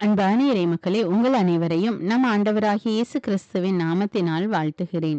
அன்பான இறை மக்களே உங்கள் அனைவரையும் நம் ஆண்டவராகிய இயேசு கிறிஸ்துவின் நாமத்தினால் வாழ்த்துகிறேன்.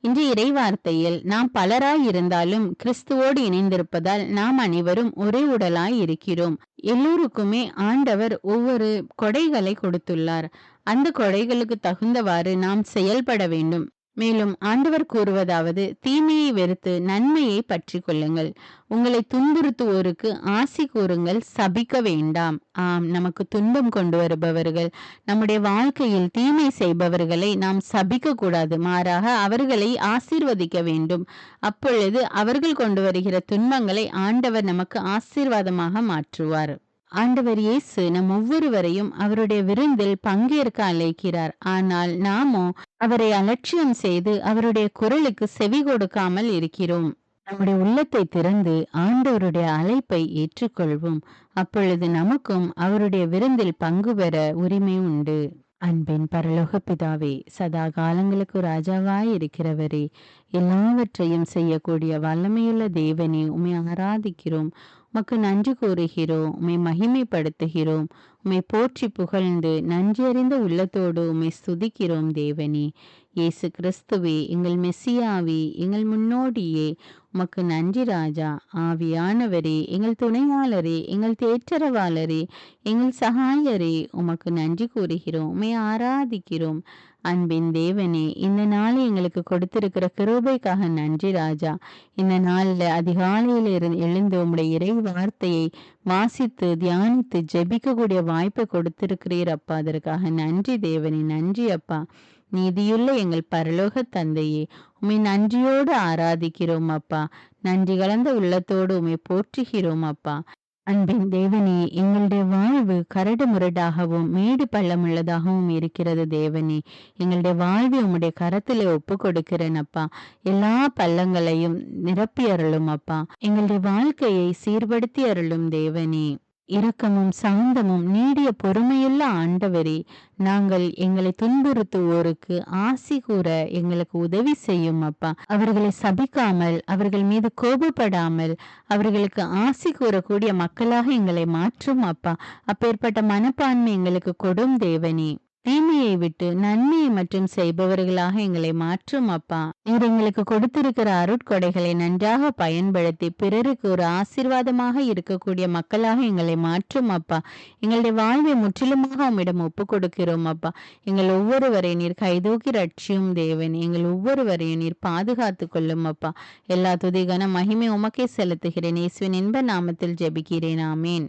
இன்று இறைவார்த்தையில் நாம் பலராய் இருந்தாலும் கிறிஸ்துவோடு இணைந்திருப்பதால் நாம் அனைவரும் ஒரே உடலாய் இருக்கிறோம். எல்லோருக்குமே ஆண்டவர் ஒவ்வொரு கொடைகளை கொடுத்துள்ளார். அந்த கொடைகளுக்கு தகுந்தவாறு நாம் செயல்பட வேண்டும். மேலும் ஆண்டவர் கூறுவதாவது தீமையை வெறுத்து நன்மையை பற்றி கொள்ளுங்கள். உங்களை துன்புறுத்துவோருக்கு ஆசி கூறுங்கள் சபிக்க வேண்டாம். ஆம் நமக்கு துன்பம் கொண்டு வருபவர்கள் நம்முடைய வாழ்க்கையில் தீமை செய்பவர்களை நாம் சபிக்க கூடாது. மாறாக அவர்களை ஆசீர்வதிக்க வேண்டும். அப்பொழுது அவர்கள் கொண்டு வருகிற துன்பங்களை ஆண்டவர் நமக்கு ஆசீர்வாதமாக மாற்றுவார். ஆண்டவர் இயேசு நம் ஒவ்வொருவரையும் அவருடைய விருந்தில் பங்கேற்க அழைக்கிறார். ஆனால் நாமோ அவரை அலட்சியம் செய்து அவருடைய குரலுக்கு செவி கொடுக்காமல் இருக்கிறோம். நம்முடைய உள்ளத்தை திறந்து ஆண்டவருடைய அழைப்பை ஏற்றுக்கொள்வோம். அப்பொழுது நமக்கும் அவருடைய விருந்தில் பங்கு பெற உரிமை உண்டு. அன்பின் பரலோக பிதாவே சதா காலங்களுக்கு ராஜாவாய் இருக்கிறவரே எல்லாவற்றையும் செய்யக்கூடிய வல்லமையுள்ள தேவனே உமை ஆராதிக்கிறோம். உமக்கு நன்றி கூறுகிறோம். உமை மகிமைப்படுத்துகிறோம். உமை போற்றி புகழ்ந்து நன்றியறிந்த உள்ளத்தோடு உமை ஸ்துதிக்கிறோம் தேவனே. இயேசு கிறிஸ்துவே எங்கள் மெஸ்ஸியாவே எங்கள் முன்னோடியே உமக்கு நன்றி ராஜா. ஆவியானவரே எங்கள் துணையாளரே எங்கள் தேற்றரவாளரே எங்கள் சகாயரே உமக்கு நன்றி கூறுகிறோம். உமை ஆராதிக்கிறோம். அன்பின் தேவனே இந்த நாள் எங்களுக்கு கொடுத்திருக்கிற கிருபைக்காக நன்றி ராஜா. இந்த நாளில் அதிகாலையில் இருந்து எழுந்து உம்முடைய இறை வார்த்தையை வாசித்து தியானித்து ஜெபிக்கக்கூடிய வாய்ப்பை கொடுத்திருக்கிறீர் அப்பா. அதற்காக நன்றி தேவனே நன்றி அப்பா. நீதியுள்ள எங்கள் பரலோக தந்தையே உமை நன்றியோடு ஆராதிக்கிறோம் அப்பா. நன்றி கலந்த உள்ளத்தோடு உமை போற்றுகிறோம் அப்பா. அன்பின் தேவனே எங்களுடைய வாழ்வு கரடு முரடாகவும் மேடு பள்ளமுள்ளதாகவும் இருக்கிறது தேவனே. எங்களுடைய வாழ்வை உம்முடைய கரத்திலே ஒப்பு கொடுக்கிறேன் அப்பா. எல்லா பள்ளங்களையும் நிரப்பி அருளும் அப்பா. எங்களுடைய வாழ்க்கையை சீர்படுத்தி அருளும் தேவனே. இரக்கமும் சாந்தமும் நீடிய பொறுமையுள்ள ஆண்டவரே நாங்கள் எங்களை துன்புறுத்துவோருக்கு ஆசி கூற எங்களுக்கு உதவி செய்யும் அப்பா. அவர்களை சபிக்காமல் அவர்கள் மீது கோபப்படாமல் அவர்களுக்கு ஆசி கூறக்கூடிய மக்களாக எங்களை மாற்றும் அப்பா. அப்பேற்பட்ட மனப்பான்மை எங்களுக்கு கொடும் தேவனே. தீமையை விட்டு நன்மையை மற்றும் செய்பவர்களாக எங்களை மாற்றும் அப்பா. நீர் எங்களுக்கு கொடுத்திருக்கிற அருட்கொடைகளை நன்றாக பயன்படுத்தி பிறருக்கு ஒரு ஆசீர்வாதமாக இருக்கக்கூடிய மக்களாக எங்களை மாற்றும் அப்பா. எங்களுடைய வாழ்வை முற்றிலுமாக உம்மிடம் ஒப்பு கொடுக்கிறோம் அப்பா. எங்கள் ஒவ்வொருவரை நீர் கைதூக்கி ரட்சியும் தேவன். எங்கள் ஒவ்வொருவரையும் நீர் பாதுகாத்து கொள்ளும் அப்பா. எல்லா துதிகன மகிமை உமக்கே செலுத்துகிறேன். இயேசுவின் இன்ப நாமத்தில் ஜெபிக்கிறேன். ஆமேன்.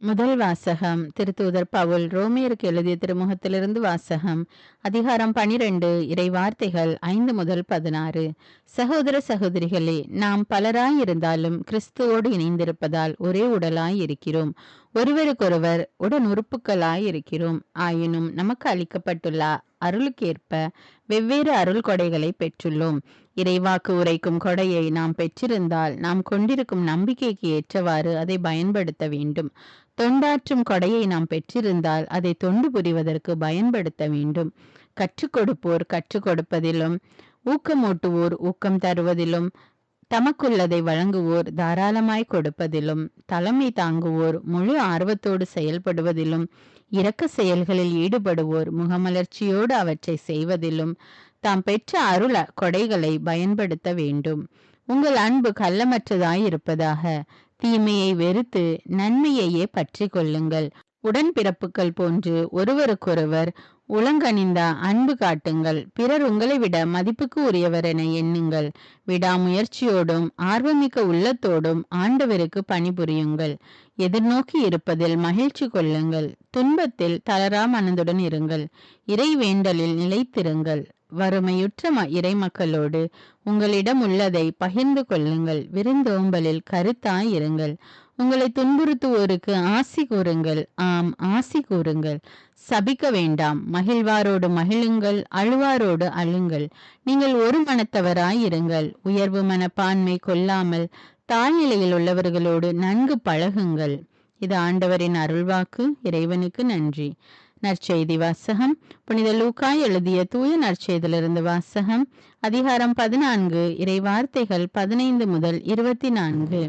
முதல் வாசகம் திருத்தூதர் பவுல் ரோமியருக்கு எழுதிய திருமுகத்திலிருந்து வாசகம் அதிகாரம் பனிரெண்டு இறை வார்த்தைகள் ஐந்து முதல் பதினாறு. சகோதர சகோதரிகளே நாம் பலராய் இருந்தாலும் கிறிஸ்துவோடு இணைந்திருப்பதால் ஒரே உடலாய் இருக்கிறோம் ஒருவருக்கொருவர் உடன் இருக்கிறோம் ஆயினும் நமக்கு அளிக்கப்பட்டுள்ள அருளுக்கேற்ப வெவ்வேறு அருள் கொடைகளை பெற்றுள்ளோம். இறைவாக்கு உரைக்கும் கொடையை நாம் பெற்றிருந்தால் நாம் கொண்டிருக்கும் நம்பிக்கைக்கு ஏற்றவாறு அதை பயன்படுத்த வேண்டும். தொண்டாற்றும் கொடையை நாம் பெற்றிருந்தால் அதை தொண்டு புரிவதற்கு பயன்படுத்த வேண்டும். கற்றுக் கொடுப்போர் கற்றுக் கொடுப்பதிலும் ஊக்கமூட்டுவோர் ஊக்கம் தருவதிலும் தமக்குள்ளதை வழங்குவோர் தாராளமாய் கொடுப்பதிலும் தலைமை தாங்குவோர் முழு ஆர்வத்தோடு செயல்படுவதிலும் இரக்க செயல்களில் ஈடுபடுவோர் முகமலர்ச்சியோடு அவற்றை செய்வதிலும் தாம் பெற்ற அருள கொடைகளை பயன்படுத்த வேண்டும். உங்கள் அன்பு கள்ளமற்றதாய் இருப்பதாக தீமையை வெறுத்து நன்மையையே பற்றி கொள்ளுங்கள். உடன்பிறப்புகள் போன்று ஒருவருக்கொருவர் உளங்கணிந்த அன்பு காட்டுங்கள். பிறர் உங்களை விட மதிப்புக்கு உரியவர் என எண்ணுங்கள். விடாமுயற்சியோடும் ஆர்வமிக்க உள்ளத்தோடும் ஆண்டவருக்கு பணிபுரியுங்கள். எதிர்நோக்கி இருப்பதில் மகிழ்ச்சி கொள்ளுங்கள். துன்பத்தில் தளரா மனதுடன் இருங்கள். இறை வேண்டலில் நிலைத்திருங்கள். வறுமையுற்ற ம இறைமக்களோடு உங்களிடம் உள்ளதை பகிர்ந்து கொள்ளுங்கள். விருந்தோம்பலில் கருத்தாய் இருங்கள். உங்களை துன்புறுத்துவோருக்கு ஆசி கூறுங்கள். ஆம் ஆசி கூறுங்கள். சபிக்க வேண்டாம். மகிழ்வாரோடு மகிழுங்கள். அழுவாரோடு அழுங்கள். நீங்கள் ஒரு மனத்தவராய் இருங்கள். உயர்வு மனப்பான்மை கொள்ளாமல் தாழ்நிலையில் உள்ளவர்களோடு நன்கு பழகுங்கள். இது ஆண்டவரின் அருள்வாக்கு. இறைவனுக்கு நன்றி. நற்செய்தி வாசகம் புனித லூக்காய் எழுதிய தூய நற்செய்திலிருந்து வாசகம் அதிகாரம் பதினான்கு இறை வார்த்தைகள் பதினைந்து முதல் இருபத்தி நான்கு.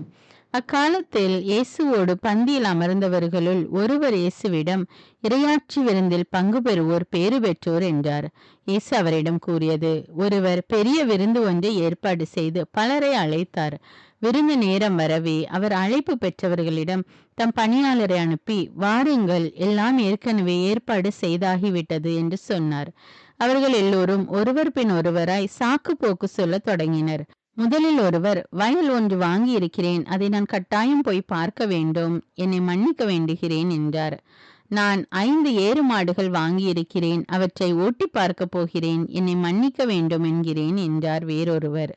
அக்காலத்தில் இயேசுவோடு பந்தியில் அமர்ந்தவர்களுள் ஒருவர் இயேசுவிடம் இரையாட்சி விருந்தில் பங்கு பெறுவோர் பேறு பெற்றோர் என்றார். இயேசு அவரிடம் கூறியது ஒருவர் பெரிய விருந்து ஒன்றை ஏற்பாடு செய்து பலரை அழைத்தார். விருந்து நேரம் வரவே அவர் அழைப்பு பெற்றவர்களிடம் தம் பணியாளரை அனுப்பி வாருங்கள் எல்லாம் ஏற்கனவே ஏற்பாடு செய்தாகிவிட்டது என்று சொன்னார். அவர்கள் எல்லோரும் ஒருவர் பின் ஒருவராய் சாக்கு போக்கு சொல்லத் தொடங்கினர். முதலில் ஒருவர் வயல் ஒன்று வாங்கி இருக்கிறேன் அதை நான் கட்டாயம் போய் பார்க்க வேண்டும். என்னை மன்னிக்க வேண்டுகிறேன் என்றார். நான் ஐந்து ஏறு மாடுகள் வாங்கியிருக்கிறேன். அவற்றை ஓட்டி பார்க்க போகிறேன். என்னை மன்னிக்க வேண்டும் என்கிறேன் என்றார் வேறொருவர்.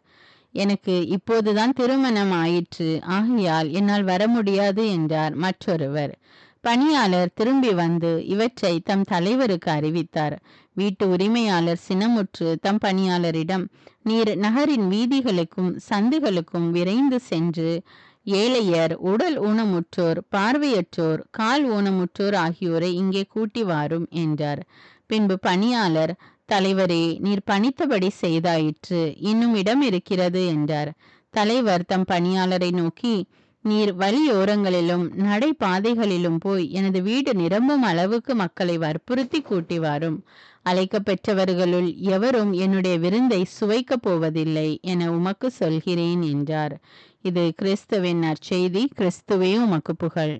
எனக்கு இப்போதுதான் திருமணம் ஆயிற்று. ஆகையால் என்னால் வர முடியாது என்றார் மற்றொருவர். பணியாளர் திரும்பி வந்து இவற்றை தம் தலைவருக்கு அறிவித்தார். வீட்டு உரிமையாளர் சினமுற்று தம் பணியாளரிடம் நீர் நகரின் வீதிகளுக்கும் சந்துகளுக்கும் விரைந்து சென்று ஏழையர் உடல் ஊனமுற்றோர் பார்வையற்றோர் கால் ஊனமுற்றோர் ஆகியோரை இங்கே கூட்டி வாரும் என்றார். பின்பு பணியாளர் தலைவரே நீர் பணித்தபடி செய்தாயிற்று இன்னும் இடம் இருக்கிறது என்றார். தலைவர் தம் பணியாளரை நோக்கி நீர் வழியோரங்களிலும் நடைபாதைகளிலும் போய் எனது வீடு நிரம்பும் அளவுக்கு மக்களை வற்புறுத்தி கூட்டி வாரும். அழைக்க பெற்றவர்களுள் எவரும் என்னுடைய விருந்தை சுவைக்கப் போவதில்லை என உமக்கு சொல்கிறேன் என்றார். இது கிறிஸ்துவின் நற்செய்தி கிறிஸ்துவே உமக்கு புகழ்.